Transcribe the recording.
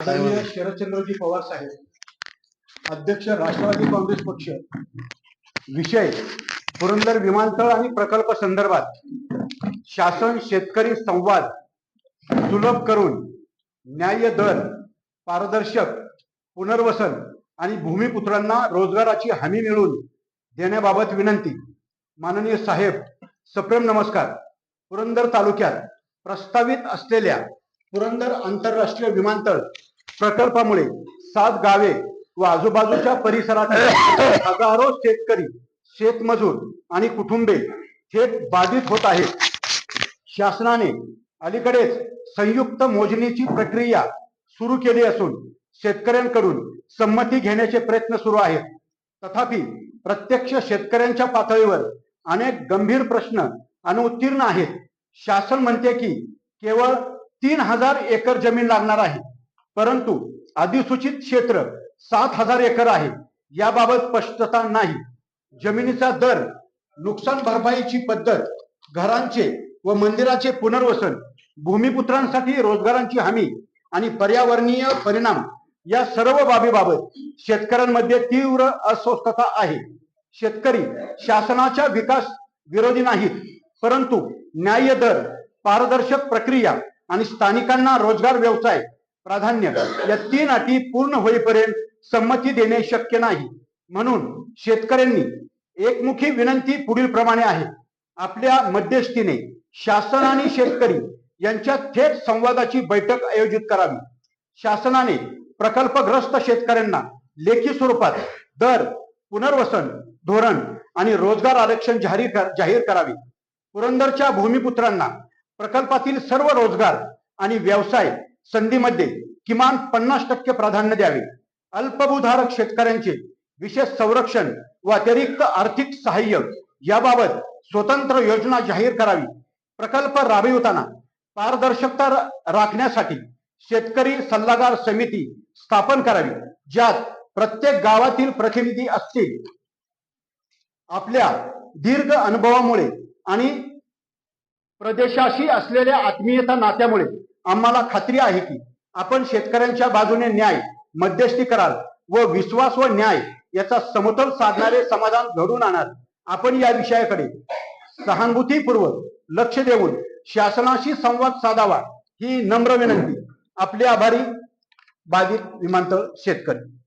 आदरणीय शरदचंद्रजी पवार साहेब अध्यक्ष राष्ट्रवादी काँग्रेस पक्ष विषय पुरंदर विमानतळ आणि प्रकल्प संदर्भात शासन शेतकरी संवाद सुलभ करून न्याय्य दर पारदर्शक पुनर्वसन आणि भूमिपुत्रांना रोजगाराची हमी मिळवून देण्याबाबत विनंती. माननीय साहेब सप्रेम नमस्कार. पुरंदर तालुक्यात प्रस्तावित असलेल्या पुरंदर आंतरराष्ट्रीय विमानतळ प्रकल्पामुळे सात गावे व आजूबाजूच्या परिसरातील हजारो शेतकरी शेतमजूर आणि कुटुंबे थेट बाधित होत आहेत. शासनाने अलीकडेच संयुक्त मोजणीची प्रक्रिया सुरू केली असून शेतकऱ्यांकडून संमती घेण्याचे प्रयत्न सुरू आहेत. तथापि प्रत्यक्ष शेतकऱ्यांच्या पातळीवर अनेक गंभीर प्रश्न अनुत्तीर्ण आहेत. शासन म्हणते की केवळ तीन हजार एकर जमीन लागणार आहे. परंतु अधिसूचित क्षेत्र सात हजार एकर आहे. याबाबत स्पष्टता नाही. जमिनीचा दर नुकसान भरपाईची पद्धत घरांचे व मंदिराचे पुनर्वसन भूमिपुत्रांसाठी रोजगारांची हमी आणि पर्यावरणीय परिणाम या सर्व बाबीबाबत शेतकऱ्यांमध्ये तीव्र अस्वस्थता आहे. शेतकरी शासनाच्या विकास विरोधी नाहीत परंतु न्याय्य दर पारदर्शक प्रक्रिया आणि स्थानिकांना रोजगार व्यवसाय प्राधान्य. या तीन अटी पूर्ण होईपर्यंत संमती देणे शक्य नाही. म्हणून शेतकऱ्यांनी एकमुखी विनंती पुढील प्रमाणे आहे. आपल्या मध्यस्थीने शासन आणि शेतकरी यांच्यात थेट संवादाची बैठक आयोजित करावी. शासनाने प्रकल्पग्रस्त शेतकऱ्यांना लेखी स्वरूपात दर पुनर्वसन धोरण आणि रोजगार आरक्षण जाहीर कर- जाहीर करावे. पुरंदरच्या भूमिपुत्रांना प्रकल्पातील सर्व रोजगार आणि व्यवसाय संधीमध्ये किमान पन्नास टक्के प्राधान्य द्यावे. अल्पभूधारक शेतकऱ्यांचे विशेष संरक्षण व अतिरिक्त आर्थिक सहाय्य याबाबत स्वतंत्र योजना जाहीर करावी. प्रकल्प राबविताना पारदर्शकता राखण्यासाठी शेतकरी सल्लागार समिती स्थापन करावी ज्यात प्रत्येक गावातील प्रतिनिधी असतील. आपल्या दीर्घ अनुभवामुळे आणि प्रदेशाशी असलेल्या आत्मीयता नात्यामुळे आम्हाला खात्री आहे की आपण शेतकऱ्यांच्या बाजूने न्याय मध्यस्थी कराल व विश्वास व न्याय याचा समतोल साधणारे समाधान घडून आणाल आपण या विषयाकडे सहानुभूतीपूर्वक लक्ष देऊन शासनाशी संवाद साधावा ही नम्र विनंती. आपले आभारी बाधित विमानतळ शेतकरी.